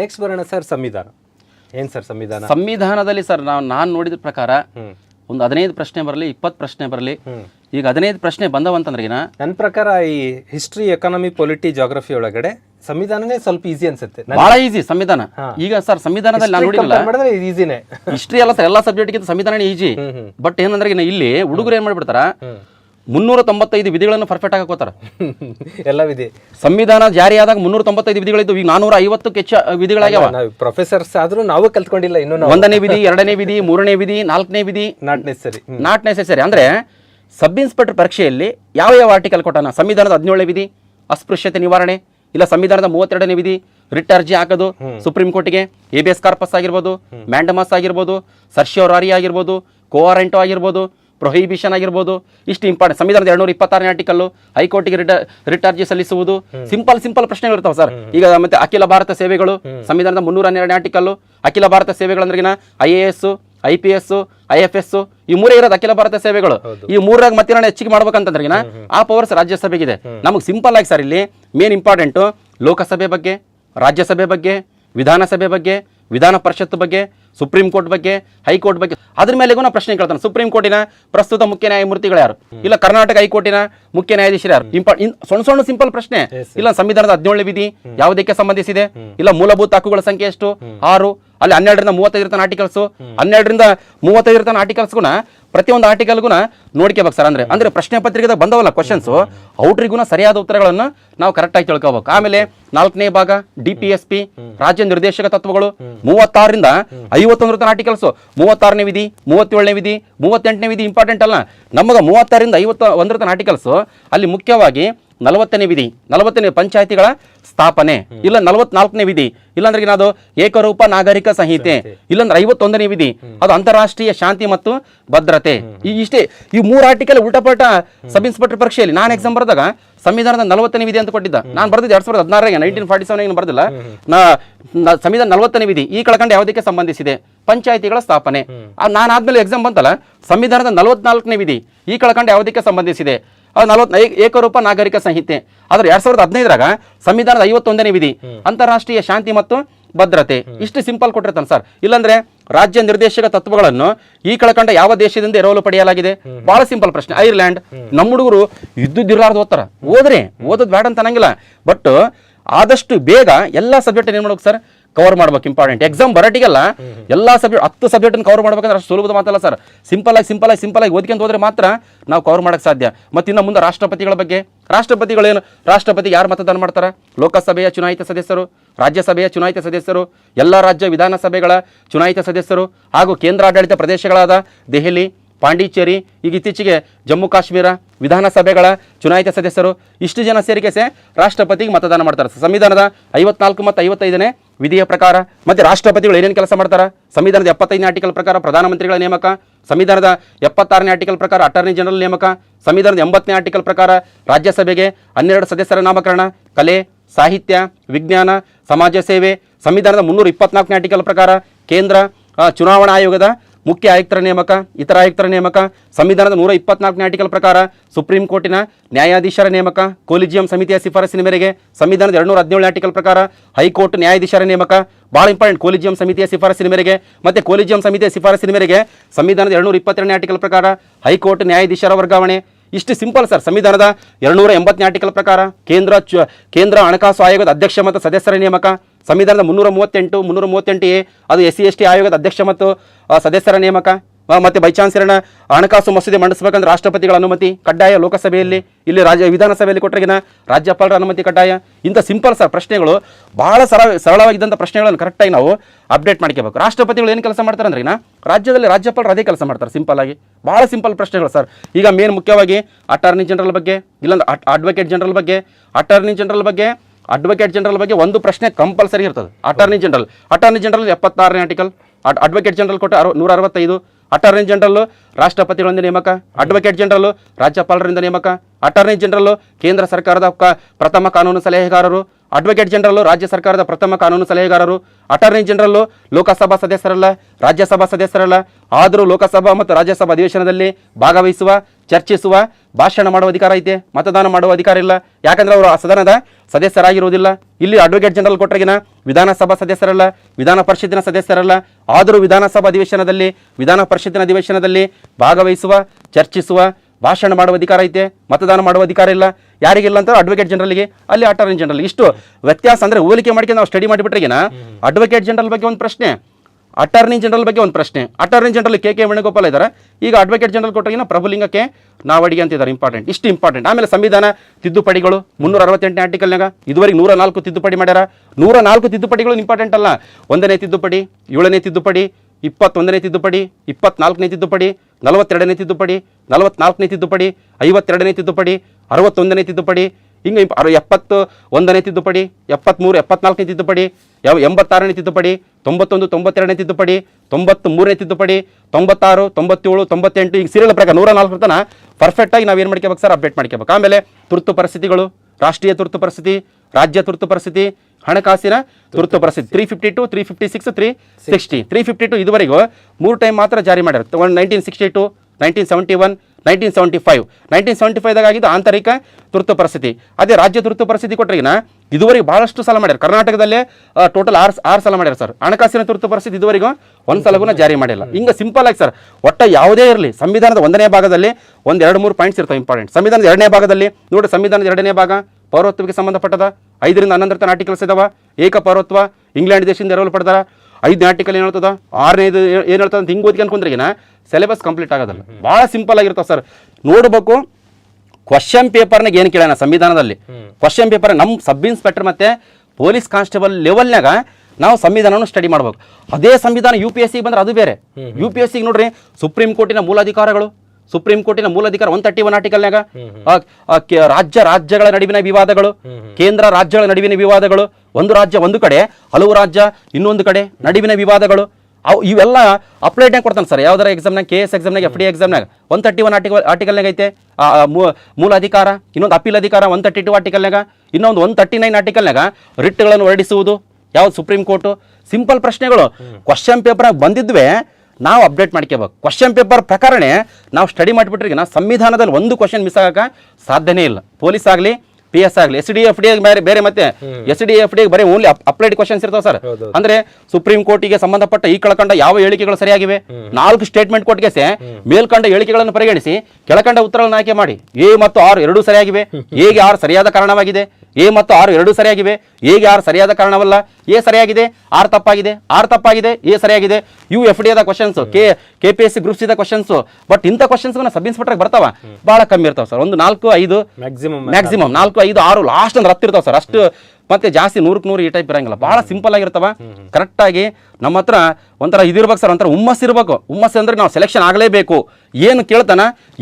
Next ಬರೋಣ sir ಸಂವಿಧಾನ. ಏನ್ ಸರ್ ಸಂವಿಧಾನ? ಸಂವಿಧಾನದಲ್ಲಿ ಸರ್ ನಾವು ನಾನು ನೋಡಿದ ಪ್ರಕಾರ ಒಂದು ಹದಿನೈದು ಪ್ರಶ್ನೆ ಬರಲಿ ಇಪ್ಪತ್ತು ಪ್ರಶ್ನೆ ಬರಲಿ. ಈಗ ಹದಿನೈದು ಪ್ರಶ್ನೆ ಬಂದವಂತಂದ್ರಿಗಿನ ನನ್ನ ಪ್ರಕಾರ ಈ ಹಿಸ್ಟ್ರಿ ಎಕಾನಮಿ ಪೊಲಿಟಿ ಜಾಗ್ರಫಿ ಒಳಗಡೆ ಸಂವಿಧಾನನೇ ಸ್ವಲ್ಪ ಈಸಿ ಅನ್ಸುತ್ತೆ. ಬಹಳ ಈಸಿ ಸಂವಿಧಾನ. ಈಗ ಸರ್ ಸಂವಿಧಾನದಲ್ಲಿ ನಾನು ನೋಡಿಲ್ಲ ಈಸಿನೇ ಹಿಸ್ಟ್ರಿ ಅಲ್ಲ ಸರ್ ಎಲ್ಲ ಸಬ್ಜೆಕ್ಟ್ಗಿಂತ ಸಂವಿಧಾನ ಹ್ಮ್ ಬಟ್ ಏನಂದ್ರೆ ಇಲ್ಲಿ ಹುಡುಗರು ಏನ್ ಮಾಡ್ಬಿಡ್ತಾರ? ಮುನ್ನೂರ ತೊಂಬತ್ತೈದು ವಿಧಿಗಳನ್ನು ಪರ್ಫೆಕ್ಟ್ ಆಗಿ ಹಾಕೋತಾರ. ಎಲ್ಲ ವಿಧಿ. ಸಂವಿಧಾನ ಜಾರಿಯಾದಾಗ ಮುನ್ನೂರ ತೊಂಬತ್ತೈದು ವಿಧಿಗಳಿದ್ದು ಈಗ ನಾನೂರ ಐವತ್ತಕ್ಕೆ ಹೆಚ್ಚು ವಿಧಿಗಳಾಗ್ಯಾವ ನಾವು ಪ್ರೊಫೆಸರ್ಸ್ ಆದರೂ ನಾವು ಕಲ್ತ್ಕೊಂಡಿಲ್ಲ ಇನ್ನೂ ಒಂದನೇ ವಿಧಿ ಎರಡನೇ ವಿಧಿ ಮೂರನೇ ವಿಧಿ ನಾಲ್ಕನೇ ವಿಧಿ. ನಾಟ್ ನೆಸರಿ ನಾಟ್ ನೆಸೆಸರಿ ಅಂದ್ರೆ ಸಬ್ ಇನ್ಸ್ಪೆಕ್ಟರ್ ಪರೀಕ್ಷೆಯಲ್ಲಿ ಯಾವ ಯಾವ ಆರ್ಟಿಕಲ್ ಕೊಟ್ಟಾನ? ಸಂವಿಧಾನದ ಹದಿನೇಳನೇ ವಿಧಿ ಅಸ್ಪೃಶ್ಯತೆ ನಿವಾರಣೆ ಇಲ್ಲ ಸಂವಿಧಾನದ ಮೂವತ್ತೆರಡನೇ ವಿಧಿ ರಿಟ್ ಅರ್ಜಿ ಹಾಕೋದು ಸುಪ್ರೀಂ ಕೋರ್ಟ್ಗೆ ಎಬಿಎಸ್ ಕಾರ್ಪಸ್ ಆಗಿರ್ಬೋದು ಮ್ಯಾಂಡಮಸ್ ಆಗಿರ್ಬೋದು ಸರ್ಶಿಯೋರಾರಿ ಆಗಿರ್ಬೋದು ಕೋವಾರೆಂಟೋ ಆಗಿರ್ಬೋದು ಪ್ರೊಹಿಬಿಷನ್ ಆಗಿರ್ಬೋದು ಇಷ್ಟು ಇಂಪಾರ್ಟೆಂಟ್ ಸಂವಿಧಾನದ ಎರಡ್ನೂರ ಇಪ್ಪತ್ತಾರನೇ ಆರ್ಟಿಕಲ್ ಹೈಕೋರ್ಟ್ಗೆ ರಿಟ ರಿಟ್ ಅರ್ಜಿ ಸಲ್ಲಿಸುವುದು ಸಿಂಪಲ್ ಸಿಂಪಲ್ ಪ್ರಶ್ನೆಗಳು ಇರ್ತಾವೆ ಸರ್ ಈಗ ಮತ್ತೆ ಅಖಿಲ ಭಾರತ ಸೇವೆಗಳು ಸಂವಿಧಾನದ ಮುನ್ನೂರ ಹನ್ನೆರಡನೇ ಆರ್ಟಿಕಲ್ ಅಖಿಲ ಭಾರತ ಸೇವೆಗಳಂದ್ರಗಿನ I A S I P S I F S ಈ ಮೂರೇ ಇರೋದು ಅಖಿಲ ಭಾರತ ಸೇವೆಗಳು. ಈ ಮೂರಾಗ ಮತ್ತೆ ನಾನು ಹೆಚ್ಚಿಗೆ ಮಾಡ್ಬೇಕಂತಂದ್ರಗಿನ ಆ ಪವರ್ಸ್ ರಾಜ್ಯಸಭೆಗಿದೆ. ನಮಗೆ ಸಿಂಪಲ್ ಆಗಿ ಸರ್ ಇಲ್ಲಿ ಮೇನ್ ಇಂಪಾರ್ಟೆಂಟು ಲೋಕಸಭೆ ಬಗ್ಗೆ ರಾಜ್ಯಸಭೆ ಬಗ್ಗೆ ವಿಧಾನಸಭೆ ಬಗ್ಗೆ ವಿಧಾನ ಪರಿಷತ್ ಬಗ್ಗೆ ಸುಪ್ರೀಂ ಕೋರ್ಟ್ ಬಗ್ಗೆ ಹೈಕೋರ್ಟ್ ಬಗ್ಗೆ ಅದ್ರ ಮೇಲೆಗೂ ನಾ ಪ್ರಶ್ನೆ ಕೇಳ್ತಾನೆ. ಸುಪ್ರೀಂ ಕೋರ್ಟಿನ ಪ್ರಸ್ತುತ ಮುಖ್ಯ ನ್ಯಾಯಮೂರ್ತಿಗಳು ಯಾರು? ಇಲ್ಲ ಕರ್ನಾಟಕ ಹೈಕೋರ್ಟಿನ ಮುಖ್ಯ ನ್ಯಾಯಾಧೀಶರು ಯಾರು? ಸಣ್ಣ ಸಣ್ಣ ಸಿಂಪಲ್ ಪ್ರಶ್ನೆ. ಇಲ್ಲ ಸಂವಿಧಾನದ ಹದಿನೇಳನೇ ವಿಧಿ ಯಾವುದಕ್ಕೆ ಸಂಬಂಧಿಸಿದೆ? ಇಲ್ಲ ಮೂಲಭೂತ ಹಕ್ಕುಗಳ ಸಂಖ್ಯೆ ಎಷ್ಟು? ಆರು. ಅಲ್ಲಿ ಹನ್ನೆರಡರಿಂದ ಮೂವತ್ತೈದು ತನ ಆರ್ಟಿಕಲ್ಸ್ ಹನ್ನೆರಡರಿಂದ ಮೂವತ್ತೈದು ತನ ಆರ್ಟಿಕಲ್ಸ್ಗುನ ಪ್ರತಿಯೊಂದು ಆರ್ಟಿಕಲ್ಗುನ ನೋಡ್ಕೋಬೇಕು ಸರ್ ಅಂದ್ರೆ ಅಂದ್ರೆ ಪ್ರಶ್ನೆ ಪತ್ರಿಕೆದಾಗ ಬಂದವಲ್ಲ ಕ್ವಶನ್ಸ್ ಔಟ್ರಿಗೂ ಸರಿಯಾದ ಉತ್ತರಗಳನ್ನು ನಾವು ಕರೆಕ್ಟಾಗಿ ತಿಳ್ಕೋಬೇಕು. ಆಮೇಲೆ ನಾಲ್ಕನೇ ಭಾಗ ಡಿ ಪಿ ಎಸ್ ಪಿ ರಾಜ್ಯ ನಿರ್ದೇಶಕ ತತ್ವಗಳು, ಮೂವತ್ತಾರರಿಂದ ಐವತ್ತೊಂದು ತನ ಆರ್ಟಿಕಲ್ಸ್ ಮೂವತ್ತಾರನೇ ವಿಧಿ, ಮೂವತ್ತೇಳನೇ ವಿಧಿ, ಮೂವತ್ತೆಂಟನೇ ವಿಧಿ ಇಂಪಾರ್ಟೆಂಟ್ ಅಲ್ಲ. ನಮಗೆ ಮೂವತ್ತಾರರಿಂದ ಐವತ್ತ ಒಂದರ ಆರ್ಟಿಕಲ್ಸ್ ಅಲ್ಲಿ ಮುಖ್ಯವಾಗಿ ನಲವತ್ತನೇ ವಿಧಿ ನಲವತ್ತನೇ ಪಂಚಾಯಿತಿಗಳ ಸ್ಥಾಪನೆ ಇಲ್ಲ ನಲವತ್ನಾಲ್ಕನೇ ವಿಧಿ ಇಲ್ಲಾಂದ್ರೆ ಏನಾದ್ರು ಏಕರೂಪ ನಾಗರಿಕ ಸಂಹಿತೆ ಇಲ್ಲಾಂದ್ರೆ ಐವತ್ತೊಂದನೇ ವಿಧಿ ಅದು ಅಂತಾರಾಷ್ಟ್ರೀಯ ಶಾಂತಿ ಮತ್ತು ಭದ್ರತೆ. ಈ ಇಷ್ಟೇ ಈ ಮೂರು ಆರ್ಟಿಕಲ್ ಉಲ್ಟಪಲ್ಟ ಸಬ್ ಇನ್ಸ್ಪೆಕ್ಟರ್ ಪರೀಕ್ಷೆಯಲ್ಲಿ ನಾನು ಎಕ್ಸಾಮ್ ಬರೆದಾಗ ಸಂವಿಧಾನದ ನಲವತ್ತನೇ ವಿಧಿ ಅಂತ ಕೊಟ್ಟಿದ್ದ. ನಾನು ಬರ್ದಿದ್ದೆ ಎರಡ್ ಸಾವಿರದ ಹದಿನಾರಗೆ ನೈನ್ಟೀನ್ ಫಾರ್ಟಿ ಸೆವೆನ್ ಬರೆದಿಲ್ಲ. ನಾ ನಾ- ಸಂವಿಧಾನ ನಲವತ್ತನೇ ವಿಧಿ ಈ ಕಳಕಂಡ ಯಾವುದಕ್ಕೆ ಸಂಬಂಧಿಸಿದೆ? ಪಂಚಾಯಿತಿಗಳ ಸ್ಥಾಪನೆ. ನಾನು ಆದ್ಮೇಲೆ ಎಕ್ಸಾಮ್ ಬಂತಲ್ಲ ಸಂವಿಧಾನದ ನಲವತ್ನಾಲ್ಕನೇ ವಿಧಿ ಈ ಕಳಕಂಡ ಯಾವುದಕ್ಕೆ ಸಂಬಂಧಿಸಿದೆ? ಅದು ನಲವತ್ ಏಕರೂಪ ನಾಗರಿಕ ಸಂಹಿತೆ. ಆದ್ರೆ ಎರಡ್ ಸಾವಿರದ ಹದಿನೈದರಾಗ ಸಂವಿಧಾನದ ಐವತ್ತೊಂದನೇ ವಿಧಿ ಅಂತಾರಾಷ್ಟ್ರೀಯ ಶಾಂತಿ ಮತ್ತು ಭದ್ರತೆ. ಇಷ್ಟು ಸಿಂಪಲ್ ಕೊಟ್ಟಿರ್ತಾನೆ ಸರ್. ಇಲ್ಲಾಂದ್ರೆ ರಾಜ್ಯ ನಿರ್ದೇಶಕ ತತ್ವಗಳನ್ನು ಈ ಕಳ್ಕಂಡ ಯಾವ ದೇಶದಿಂದ ಎರವಲು ಪಡೆಯಲಾಗಿದೆ? ಬಹಳ ಸಿಂಪಲ್ ಪ್ರಶ್ನೆ. ಐರ್ಲ್ಯಾಂಡ್ ನಮ್ಮ ಹುಡುಗರು ಇದ್ದುದಿರಲಾರ್ದು ಓದ್ತಾರ. ಓದ್ರಿ. ಓದೋದು ಬೇಡ ಅಂತ ಅನ್ನಂಗಿಲ್ಲ. ಬಟ್ ಆದಷ್ಟು ಬೇಗ ಎಲ್ಲ ಸಬ್ಜೆಕ್ಟ್ ಏನ್ ಮಾಡ್ಬೇಕು ಸರ್ ಕವರ್ ಮಾಡ್ಬೇಕು ಇಂಪಾರ್ಟೆಂಟ್ ಎಕ್ಸಾಮ್ ಬರಟಿಗೆಲ್ಲ ಎಲ್ಲ ಸಬ್ಜೆಕ್ಟ್ ಹತ್ತು ಸಬ್ಜೆಕ್ಟ್ ಕವರ್ ಮಾಡ್ಬೇಕಂದ್ರೆ ಅಷ್ಟು ಸುಲಭದ ಮಾತಲ್ಲ ಸರ್ ಸಿಂಪಲ್ ಆಗಿ ಸಿಂಪಲ್ ಆಗಿ ಸಿಂಪಲ್ ಆಗಿ ಓದ್ಕೊಂತ ಹೋದ್ರೆ ಮಾತ್ರ ನಾವು ಕವರ್ ಮಾಡಕ್ ಸಾಧ್ಯ. ಮತ್ತೆ ಇನ್ನು ಮುಂದೆ ರಾಷ್ಟ್ರಪತಿಗಳ ಬಗ್ಗೆ. ರಾಷ್ಟ್ರಪತಿಗಳೇನು? ರಾಷ್ಟ್ರಪತಿ ಯಾರು ಮತದಾನ ಮಾಡ್ತಾರ? ಲೋಕಸಭೆಯ ಚುನಾಯಿತ ಸದಸ್ಯರು, ರಾಜ್ಯಸಭೆಯ ಚುನಾಯಿತ ಸದಸ್ಯರು, ಎಲ್ಲ ರಾಜ್ಯ ವಿಧಾನಸಭೆಗಳ ಚುನಾಯಿತ ಸದಸ್ಯರು ಹಾಗೂ ಕೇಂದ್ರಾಡಳಿತ ಪ್ರದೇಶಗಳಾದ ದೆಹಲಿ ಪಾಂಡಿಚೇರಿ, ಈಗ ಇತ್ತೀಚೆಗೆ ಜಮ್ಮು ಕಾಶ್ಮೀರ ವಿಧಾನಸಭೆಗಳ ಚುನಾಯಿತ ಸದಸ್ಯರು ಇಷ್ಟು ಜನ ಸೇರಿಕೆ ಸೇ ರಾಷ್ಟ್ರಪತಿಗೆ ಮತದಾನ ಮಾಡ್ತಾರೆ. ಸಂವಿಧಾನದ ಐವತ್ನಾಲ್ಕು ಮತ್ತು ಐವತ್ತೈದನೇ ವಿಧಿಯ ಪ್ರಕಾರ ಮತ್ತು ರಾಷ್ಟ್ರಪತಿಗಳು ಏನೇನು ಕೆಲಸ ಮಾಡ್ತಾರೆ? ಸಂವಿಧಾನದ ಎಪ್ಪತ್ತೈದನೇ ಆರ್ಟಿಕಲ್ ಪ್ರಕಾರ ಪ್ರಧಾನಮಂತ್ರಿಗಳ ನೇಮಕ, ಸಂವಿಧಾನದ ಎಪ್ಪತ್ತಾರನೇ ಆರ್ಟಿಕಲ್ ಪ್ರಕಾರ ಅಟಾರ್ನಿ ಜನರಲ್ ನೇಮಕ, ಸಂವಿಧಾನದ ಎಂಬತ್ತನೇ ಆರ್ಟಿಕಲ್ ಪ್ರಕಾರ ರಾಜ್ಯಸಭೆಗೆ ಹನ್ನೆರಡು ಸದಸ್ಯರ ನಾಮಕರಣ, ಕಲೆ, ಸಾಹಿತ್ಯ, ವಿಜ್ಞಾನ, ಸಮಾಜ ಸೇವೆ, ಸಂವಿಧಾನದ ಮುನ್ನೂರ ಇಪ್ಪತ್ನಾಲ್ಕನೇ ಆರ್ಟಿಕಲ್ ಪ್ರಕಾರ ಕೇಂದ್ರ ಚುನಾವಣಾ ಆಯೋಗದ ಮುಖ್ಯ ಆಯುಕ್ತರ ನೇಮಕ, ಇತರ ಆಯುಕ್ತರ ನೇಮಕ, ಸಂವಿಧಾನದ ನೂರ ಇಪ್ಪತ್ನಾಲ್ಕನೇ ಆರ್ಟಿಕಲ್ ಪ್ರಕಾರ ಸುಪ್ರೀಂ ಕೋರ್ಟಿನ ನ್ಯಾಯಾಧೀಶರ ನೇಮಕ, ಕೊಲಿಜಿಯಂ ಸಮಿತಿಯ ಶಿಫಾರಸಿನ ಮೇರೆಗೆ ಸಂವಿಧಾನದ ಎರಡುನೂರ ಹದಿನೇಳು ಆರ್ಟಿಕಲ್ ಪ್ರಕಾರ ಹೈಕೋರ್ಟ್ ನ್ಯಾಯಾಧೀಶರ ನೇಮಕ ಭಾಳ ಇಂಪಾರ್ಟೆಂಟ್ ಕೊಲಿಜಿಯಂ ಸಮಿತಿಯ ಶಿಫಾರಸಿನ ಮೇರೆಗೆ, ಮತ್ತೆ ಕೊಲಿಜಿಯಂ ಸಮಿತಿಯ ಶಿಫಾರಸಿನ ಮೇರೆಗೆ ಸಂವಿಧಾನದ ಎರಡುನೂರ ಇಪ್ಪತ್ತೆರಡನೇ ಆರ್ಟಿಕಲ್ ಪ್ರಕಾರ ಹೈಕೋರ್ಟ್ ನ್ಯಾಯಾಧೀಶರ ವರ್ಗಾವಣೆ ಇಷ್ಟು ಸಿಂಪಲ್ ಸರ್. ಸಂವಿಧಾನದ ಎರಡುನೂರ ಎಂಬತ್ತನೇ ಆರ್ಟಿಕಲ್ ಪ್ರಕಾರ ಕೇಂದ್ರ ಚ, ಕೇಂದ್ರ ಹಣಕಾಸು ಆಯೋಗದ ಅಧ್ಯಕ್ಷ ಮತ್ತು ಸದಸ್ಯರ ನೇಮಕ, ಸಂವಿಧಾನದ ಮುನ್ನೂರ ಮೂವತ್ತೆಂಟು ಮುನ್ನೂರ ಮೂವತ್ತೆಂಟು ಎ, ಅದು ಎಸ್ ಸಿ ಎಸ್ ಟಿ ಆಯೋಗದ ಅಧ್ಯಕ್ಷ ಮತ್ತು ಸದಸ್ಯರ ನೇಮಕ ಮತ್ತೆ ಬೈ ಚಾನ್ಸಲರ್ನ ಹಣಕಾಸು ಮಸೂದೆ ಮಂಡಿಸಬೇಕಂದ್ರೆ ರಾಷ್ಟ್ರಪತಿಗಳ ಅನುಮತಿ, ಕಡ್ಡಾಯ ಲೋಕಸಭೆಯಲ್ಲಿ, ಇಲ್ಲಿ ರಾಜ್ಯ, ವಿಧಾನಸಭೆಯಲ್ಲಿ ಕೊಟ್ಟರೆಗಿನ ರಾಜ್ಯಪಾಲರ ಅನುಮತಿ, ಕಡ್ಡಾಯ. ಇಂಥ ಸಿಂಪಲ್ ಸರ್ ಪ್ರಶ್ನೆಗಳು, ಬಹಳ ಸರ, ಸರಳವಾಗಿದ್ದಂಥ ಪ್ರಶ್ನೆಗಳನ್ನು ಕರೆಕ್ಟಾಗಿ ನಾವು ಅಪ್ಡೇಟ್ ಮಾಡ್ಕೋಬೇಕು. ರಾಷ್ಟ್ರಪತಿಗಳು ಏನು ಕೆಲಸ ಮಾಡ್ತಾರೆ ಅಂದ್ರೆ ರಾಜ್ಯದಲ್ಲಿ ರಾಜ್ಯಪಾಲರು ಅದೇ ಕೆಲಸ ಮಾಡ್ತಾರೆ ಸಿಂಪಲ್ ಆಗಿ. ಭಾಳ ಸಿಂಪಲ್ ಪ್ರಶ್ನೆಗಳು ಸರ್ ಈಗ ಮೇನ್ ಮುಖ್ಯವಾಗಿ ಅಟಾರ್ನಿ ಜನರಲ್ ಬಗ್ಗೆ, ಇಲ್ಲಾಂದ್ರೆ ಅಡ್ವೊಕೇಟ್ ಜನರಲ್ ಬಗ್ಗೆ ಅಟಾರ್ನಿ ಜನರಲ್ ಬಗ್ಗೆ ಅಡ್ವೊಕೇಟ್ ಜನರಲ್ ಬಗ್ಗೆ ಒಂದು ಪ್ರಶ್ನೆ ಕಂಪಲ್ಸರಿ ಇರ್ತದೆ. ಅಟಾರ್ನಿ ಜನರಲ್ ಅಟಾರ್ನಿ ಜನರಲ್ ಎಪ್ಪತ್ತಾರನೇ ಆರ್ಟಿಕಲ್ ಅಡ್ವೊಕೇಟ್ ಜನರಲ್ ಕೊಟ್ಟ ಅರು ನೂರ ಅರವತ್ತೈದು ಅಟಾರ್ನಿ ಜನರಲ್ ರಾಷ್ಟ್ರಪತಿಗಳಿಂದ ನೇಮಕ ಅಡ್ವೊಕೇಟ್ ಜನರಲ್ ರಾಜ್ಯಪಾಲರಿಂದ ನೇಮಕ ಅಟಾರ್ನಿ ಜನರಲ್ ಕೇಂದ್ರ ಸರ್ಕಾರದ ಕ- ಪ್ರಥಮ ಕಾನೂನು ಸಲಹೆಗಾರರು ಅಡ್ವೊಕೇಟ್ ಜನರಲ್ ರಾಜ್ಯ ಸರ್ಕಾರದ ಪ್ರಥಮ ಕಾನೂನು ಸಲಹೆಗಾರರು ಅಟಾರ್ನಿ ಜನರಲ್ ಲೋಕಸಭಾ ಸದಸ್ಯರಲ್ಲ ರಾಜ್ಯಸಭಾ ಸದಸ್ಯರಲ್ಲ ಆದರೂ ಲೋಕಸಭಾ ಮತ್ತು ರಾಜ್ಯಸಭಾ ಅಧಿವೇಶನದಲ್ಲಿ ಭಾಗವಹಿಸುವ ಚರ್ಚಿಸುವ ಭಾಷಣ ಮಾಡುವ ಅಧಿಕಾರ ಐತೆ ಮತದಾನ ಮಾಡುವ ಅಧಿಕಾರ ಇಲ್ಲ. ಯಾಕಂದ್ರೆ ಅವರು ಆ ಸದನದ ಸದಸ್ಯರಾಗಿರುವುದಿಲ್ಲ. ಇಲ್ಲಿ ಅಡ್ವೊಕೇಟ್ ಜನರಲ್ ಕೊಟ್ಟರೆಗಿನ ವಿಧಾನಸಭಾ ಸದಸ್ಯರಲ್ಲ ವಿಧಾನ ಪರಿಷತ್ತಿನ ಸದಸ್ಯರಲ್ಲ. ಆದರೂ ವಿಧಾನಸಭಾ ಅಧಿವೇಶನದಲ್ಲಿ ವಿಧಾನ ಪರಿಷತ್ತಿನ ಅಧಿವೇಶನದಲ್ಲಿ ಭಾಗವಹಿಸುವ ಚರ್ಚಿಸುವ ಭಾಷಣ ಮಾಡುವ ಅಧಿಕಾರ ಐತೆ ಮತದಾನ ಮಾಡುವ ಅಧಿಕಾರ ಇಲ್ಲ. ಯಾರಿಗಿಲ್ಲ ಅಂತ ಅಡ್ವೊಕೇಟ್ ಜನರಲ್ಗೆ ಅಲ್ಲಿ ಅಟಾರ್ನಿ ಜನರಲ್ ಇಷ್ಟು ವ್ಯತ್ಯಾಸ ಅಂದರೆ ಹೋಲಿಕೆ ಮಾಡ್ಕೊಂಡು ನಾವು ಸ್ಟಡಿ ಮಾಡಿಬಿಟ್ರೆಗಿನ ಅಡ್ವೊಕೇಟ್ ಜನರಲ್ ಬಗ್ಗೆ ಒಂದು ಪ್ರಶ್ನೆ. ಅಟಾರ್ನಿ ಜನರಲ್ ಬಗ್ಗೆ ಒಂದು ಪ್ರಶ್ನೆ. Attorney general K K Venugopal ಇದ್ದಾರೆ ಈಗ ಅಡ್ವೊಕೇಟ್ ಜನರಲ್ ಕೊಟ್ಟಾಗಿನ ಪ್ರಭುಲಿಂಗಕ್ಕೆ ನಾವಡಿಗೆ ಅಂತಿದ್ದಾರೆ. ಇಂಪಾರ್ಟೆಂಟ್ ಇಷ್ಟು ಇಂಪಾರ್ಟೆಂಟ್ ಆಮೇಲೆ ಸಂವಿಧಾನ ತಿದ್ದುಪಡಿಗಳು ಮುನ್ನೂರ ಅರವತ್ತೆಂಟನೇ ಆರ್ಟಿಕಲ್ನಾಗ ಇದುವರೆಗೆ ನೂರ ನಾಲ್ಕು ತಿದ್ದುಪಡಿ ಮಾಡ್ಯಾರ. ನೂರ ನಾಲ್ಕು ತಿದ್ದುಪಡಿಗಳು ಇಂಪಾರ್ಟೆಂಟ್ ಅಲ್ಲ. ಒಂದನೇ ತಿದ್ದುಪಡಿ, ಏಳನೇ ತಿದ್ದುಪಡಿ, ಇಪ್ಪತ್ತೊಂದನೇ ತಿದ್ದುಪಡಿ, ಇಪ್ಪತ್ನಾಲ್ಕನೇ ತಿದ್ದುಪಡಿ, ನಲವತ್ತೆರಡನೇ ತಿದ್ದುಪಡಿ, ನಲವತ್ನಾಲ್ಕನೇ ತಿದ್ದುಪಡಿ, ಐವತ್ತೆರಡನೇ ತಿದ್ದುಪಡಿ, ಅರವತ್ತೊಂದನೇ ತಿದ್ದುಪಡಿ ಹಿಂಗೆ ಅರ ಎಪ್ಪತ್ತು ಒಂದನೇ ತಿದ್ದುಪಡಿ ಎಪ್ಪತ್ತ್ಮೂರು ಎಪ್ಪತ್ನಾಲ್ಕನೇ ತಿದ್ದುಪಡಿ ಯಾವ ಎಂಬತ್ತಾರನೇ ತಿದ್ದುಪಡಿ ತೊಂಬತ್ತೊಂದು ತೊಂಬತ್ತೆರಡನೇ ತಿದ್ದುಪಡಿ ತೊಂಬತ್ತು ಮೂರನೇ ತಿದ್ದುಪಡಿ ತೊಂಬತ್ತಾರು ತೊಂಬತ್ತೇಳು ತೊಂಬತ್ತೆಂಟು ಈಗ ಸೀರಿಯಲ್ ಪ್ರಕಾರ ನೂರ ನಾಲ್ಕು ತನ ಪರ್ಫೆಕ್ಟಾಗಿ ನಾವು ಏನು ಮಾಡ್ಕೋಬೇಕು ಸರ್ ಅಪ್ಡೇಟ್ ಮಾಡ್ಕೋಬೇಕು. ಆಮೇಲೆ ತುರ್ತು ಪರಿಸ್ಥಿತಿಗಳು ರಾಷ್ಟ್ರೀಯ ತುರ್ತು ಪರಿಸ್ಥಿತಿ ರಾಜ್ಯ ತುರ್ತು ಪರಿಸ್ಥಿತಿ ಹಣಕಾಸಿನ ತುರ್ತು ಪರಿಸ್ಥಿತಿ. Three fifty two three fifty six three sixty three fifty two ಇದುವರೆಗೂ ಮೂರು ಟೈಮ್ ಮಾತ್ರ ಜಾರಿ ಮಾಡ್ಯಾರ one nineteen sixty two nineteen seventy one nineteen seventy five. Nineteen seventy ಫೈವ್ದಾಗ ಆಗಿದ್ದು ಆಂತರಿಕ ತುರ್ತು ಪರಿಸ್ಥಿತಿ. ಅದೇ ರಾಜ್ಯ ತುರ್ತು ಪರಿಸ್ಥಿತಿ ಕೊಟ್ಟರೆಗಿನ ಇದುವರೆಗೆ ಭಾಳಷ್ಟು ಸಲ ಮಾಡ್ಯಾರ. ಕರ್ನಾಟಕದಲ್ಲೇ ಟೋಟಲ್ ಆರು ಆರು ಸಲ ಮಾಡ್ಯಾರ ಸರ್. ಹಣಕಾಸಿನ ತುರ್ತು ಪರಿಸ್ಥಿತಿ ಇದುವರೆಗೂ ಒಂದು ಸಲಗೂ ಜಾರಿ ಮಾಡಿಲ್ಲ. ಹಿಂಗೆ ಸಿಂಪಲ್ ಆಗಿ ಸರ್, ಒಟ್ಟ ಯಾವುದೇ ಇರಲಿ, ಸಂವಿಧಾನದ ಒಂದನೇ ಭಾಗದಲ್ಲಿ ಒಂದು ಎರಡು ಮೂರು ಪಾಯಿಂಟ್ಸ್ ಇರ್ತವೆ ಇಂಪಾರ್ಟೆಂಟ್ ಸಂವಿಧಾನದ ಎರಡನೇ ಭಾಗದಲ್ಲಿ, ನೋಡಿ ಸಂವಿಧಾನದ ಎರಡನೇ ಭಾಗ ಪೌರತ್ವಕ್ಕೆ ಸಂಬಂಧಪಟ್ಟದ. ಐದರಿಂದ ಹನ್ನೊಂದರ ತನ ಆರ್ಟಿಕಲ್ಸ್ ಇದಾವ. ಏಕ ಪೌರತ್ವ ಇಂಗ್ಲೆಂಡ್ ದೇಶದಿಂದ ಎರವಲು ಪಡೆದಾರ. ಐದನೇ ಆರ್ಟಿಕಲ್ ಏನು ಹೇಳ್ತದ? ಆರನೇದು ಏನು ಹೇಳ್ತದ ಅಂತ ಹಿಂಗೆ ಓದ್ಕೆ ಅನ್ಕೊಂಡ್ರಿಗಿನ ಸಿಲೆಬಸ್ ಕಂಪ್ಲೀಟ್ ಆಗೋದಲ್ಲ. ಭಾಳ ಸಿಂಪಲ್ ಆಗಿರ್ತಾವೆ ಸರ್ ನೋಡ್ಬೇಕು ಕ್ವಶನ್ ಪೇಪರ್ನಾಗ ಏನು ಕೇಳೋಣ ಸಂವಿಧಾನದಲ್ಲಿ? ಕ್ವಶನ್ ಪೇಪರ್ ನಮ್ಮ ಸಬ್ ಇನ್ಸ್ಪೆಕ್ಟರ್ ಮತ್ತೆ ಪೊಲೀಸ್ ಕಾನ್ಸ್ಟೇಬಲ್ ಲೆವೆಲ್ನಾಗ ನಾವು ಸಂವಿಧಾನವನ್ನು ಸ್ಟಡಿ ಮಾಡ್ಬೇಕು. ಅದೇ ಸಂವಿಧಾನ ಯು ಪಿ ಎಸ್ ಸಿ ಬಂದ್ರೆ ಅದು ಬೇರೆ. ಯು ಪಿ ಎಸ್ ಸಿಗೆ ನೋಡ್ರಿ ಸುಪ್ರೀಂ ಕೋರ್ಟಿನ ಮೂಲಾಧಿಕಾರಗಳು. ಸುಪ್ರೀಂ ಕೋರ್ಟಿನ ಮೂಲಾಧಿಕಾರ ಒನ್ ತರ್ಟಿ ಒನ್ ಆರ್ಟಿಕಲ್ನಾಗ ರಾಜ್ಯ ರಾಜ್ಯಗಳ ನಡುವಿನ ವಿವಾದಗಳು ಕೇಂದ್ರ ರಾಜ್ಯಗಳ ನಡುವಿನ ವಿವಾದಗಳು ಒಂದು ರಾಜ್ಯ ಒಂದು ಕಡೆ ಹಲವು ರಾಜ್ಯ ಇನ್ನೊಂದು ಕಡೆ ನಡುವಿನ ವಿವಾದಗಳು ಅವು ಇವೆಲ್ಲ ಅಪ್ಲೈಡ್ನಾಗ ಕೊಡ್ತಾನೆ ಸರ್. ಯಾವ್ದಾರ ಎಕ್ಸಾಮ್ನಾಗ ಕೆ ಎಸ್ ಎಕ್ಸಾಮ್ನಾಗ ಎಫ್ ಡಿ ಎಕ್ಸಾಮ್ನಾಗ ಒನ್ ತರ್ಟಿ ಒನ್ ಆರ್ಟಿಕಲ್ ಆರ್ಟಿಕಲ್ನಾಗ ಐತೆ. ಮೂಲ ಅಧಿಕಾರ ಇನ್ನೊಂದು ಅಪೀಲ್ ಅಧಿಕಾರ ಒನ್ ತರ್ಟಿ ಟು ಆರ್ಟಿಕಲ್ನಾಗ ಇನ್ನೊಂದು ಒನ್ ತರ್ಟಿ ನೈನ್ ಆರ್ಟಿಕಲ್ನಾಗ ರಿಟ್ಗಳನ್ನು ಹೊರಡಿಸುವುದು ಯಾವ್ದು ಸುಪ್ರೀಂ ಕೋರ್ಟು? ಸಿಂಪಲ್ ಪ್ರಶ್ನೆಗಳು. ಕ್ವಶನ್ ಪೇಪರ್ ಬಂದಿದ್ವೇ ನಾವು ಅಪ್ಡೇಟ್ ಮಾಡ್ಕೋಬೇಕು. ಕ್ವಶನ್ ಪೇಪರ್ ಪ್ರಕಾರನೇ ನಾವು ಸ್ಟಡಿ ಮಾಡಿಬಿಟ್ರಿಗೆ ನಾವು ಸಂವಿಧಾನದಲ್ಲಿ ಒಂದು ಕ್ವಶನ್ ಮಿಸ್ ಆಗಕ್ಕೆ ಸಾಧ್ಯನೇ ಇಲ್ಲ. ಪೊಲೀಸ್ ಆಗಲಿ ಪಿ ಎಸ್ ಆಗಲಿ ಎಸ್ ಡಿ ಎಫ್ ಡಿ ಬೇರೆ ಬೇರೆ ಮತ್ತೆ ಎಸ್ ಡಿ ಎಫ್ ಡಿ ಬರೀ ಓನ್ಲಿ ಅಪ್ಲೈಡ್ ಕ್ವಶನ್ಸ್ ಇರ್ತಾವೆ ಸರ್. ಅಂದ್ರೆ ಸುಪ್ರೀಂ ಕೋರ್ಟಿಗೆ ಸಂಬಂಧಪಟ್ಟ ಈ ಕೆಳಕಂಡ ಯಾವ ಹೇಳಿಕೆಗಳು ಸರಿಯಾಗಿವೆ? ನಾಲ್ಕು ಸ್ಟೇಟ್ಮೆಂಟ್ ಕೊಟ್ಟಿಗೆಸೆ ಮೇಲ್ಕಂಡ ಹೇಳಿಕೆಗಳನ್ನು ಪರಿಗಣಿಸಿ ಕೆಳಕಂಡ ಉತ್ತರಗಳನ್ನು ಆಯ್ಕೆ ಮಾಡಿ. ಎ ಮತ್ತು ಆರು ಎರಡೂ ಸರಿಯಾಗಿವೆ. ಎಗೆ ಆರು ಸರಿಯಾದ ಕಾರಣವಾಗಿದೆ? ಎ ಮತ್ತು ಆರು ಎರಡೂ ಸರಿಯಾಗಿವೆ. ಎಗೆ ಆರು ಸರಿಯಾದ ಕಾರಣವಲ್ಲ? ಎ ಸರಿಯಾಗಿದೆ ಆರ್ ತಪ್ಪಾಗಿದೆ ಆರ್ ತಪ್ಪಾಗಿದೆ ಎ ಸರಿಯಾಗಿದೆ. ಯು ಎಫ್ ಡಿ ಆದ questions K K P S C groups ಇದ್ದ ಕ್ವಶನ್ಸ್ ಬಟ್ ಇಂಥ ಕ್ವಶನ್ಸ್ ಸಬ್ ಇನ್ಸ್ಪೆಕ್ಟರ್ ಬರ್ತಾವ. ಬಹಳ ಕಮ್ಮಿ ಇರ್ತಾವ ಸರ್ ಒಂದು ನಾಲ್ಕು ಐದು ಮ್ಯಾಕ್ಸಿಮಮ್ ಮ್ಯಾಕ್ಸಿಮಮ್ ನಾಲ್ಕು ಐದು ಆರು ಲಾಸ್ಟ್ ಅಂದ್ರೆ ಹತ್ತಿರ್ತಾವ ಸರ್ ಅಷ್ಟು ಮತ್ತೆ ಜಾಸ್ತಿ ನೂರಕ್ಕೆ ನೂರು ಈ ಟೈಪ್ ಇರಂಗಿಲ್ಲ. ಭಾಳ ಸಿಂಪಲ್ ಆಗಿರ್ತಾವ. ಕರೆಕ್ಟಾಗಿ ನಮ್ಮ ಹತ್ರ ಒಂಥರ ಇದಿರ್ಬೇಕು ಸರ್ ಒಂಥರ ಹುಮ್ಮಸ್ ಇರಬೇಕು. ಹುಮ್ಮಸ್ ಅಂದ್ರೆ ನಾವು ಸೆಲೆಕ್ಷನ್ ಆಗಲೇಬೇಕು. ಏನು ಕೇಳ್ತಾನ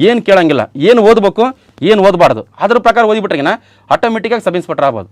ಏನು ಕೇಳಂಗಿಲ್ಲ. ಏನು ಓದ್ಬೇಕು ಏನು ಓದಬಾರ್ದು. ಅದ್ರ ಪ್ರಕಾರ ಓದಿಬಿಟ್ರೆಗಿನ ಆಟೋಮೆಟಿಕ್ಕಾಗಿ ಸಬ್ ಇನ್ಸ್ಪೆಕ್ಟರ್ ಆಗ್ಬೋದು.